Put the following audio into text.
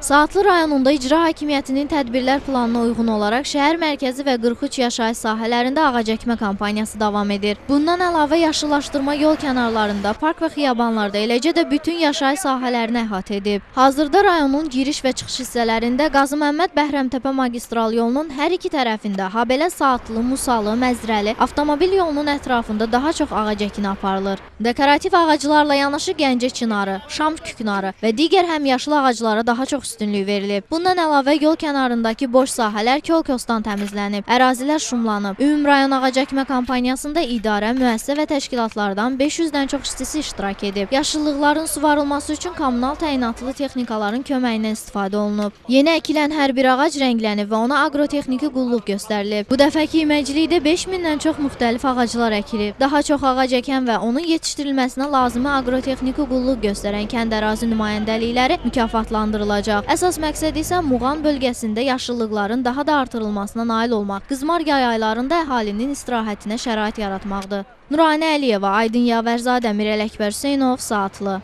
Saatlı rayonunda icra hakimiyyətinin tədbirlər planına uyğun olaraq şəhər mərkəzi və 43 yaşayış sahələrində ağac əkmə kampaniyası davam edir. Bundan əlavə yaşıllaşdırma yol kənarlarında, park və xiyabanlarda, eləcə də bütün yaşayış sahələrini əhatə edib. Hazırda rayonun giriş və çıxış hissələrində Qazı Məmməd Bəhrəmtəpə magistral yolunun hər iki tərəfində, habelə Saatlı, Musalı, Məzrəli avtomobil yolunun ətrafında daha çox ağac əkini aparılır. Dekorativ ağaclarla yanaşı Gəncə çinarı, Şam küknarı və digər həmyaşıl ağaclara daha çox üstünlük verilib. Bundan əlavə yol kənarındakı boş sahələr kolkosdan təmizlənib, ərazilər şumlanıb. Ümum rayon ağac əkmə kampaniyasında idarə, müəssisə və təşkilatlardan 500-dən çox işçisi iştirak edib. Yaşıllıqların suvarılması üçün kommunal təyinatlı texnikaların köməyindən istifadə olunub. Yeni əkilən hər bir ağac rənglənib və ona aqrotexniki qulluq göstərilib. Bu dəfəki iməcilikdə 5000-dən çox müxtəlif ağaclar əkilib. Daha çox ağac əkən və onun yetişdirilməsinə lazımi aqrotexniki qulluq göstərən kənd ərazi nümayəndəlikləri mükafatlandırılacaq. Əsas məqsəd isə Muğan bölgəsində yaşıllıqların daha da artırılmasına nail olmaq, qızmar yay aylarında əhalinin istirahətinə şərait yaratmaqdır. Nurani Əliyeva, Aydın Yavərzadə, Mirəl Əkbər Hüseynov, Saatlı.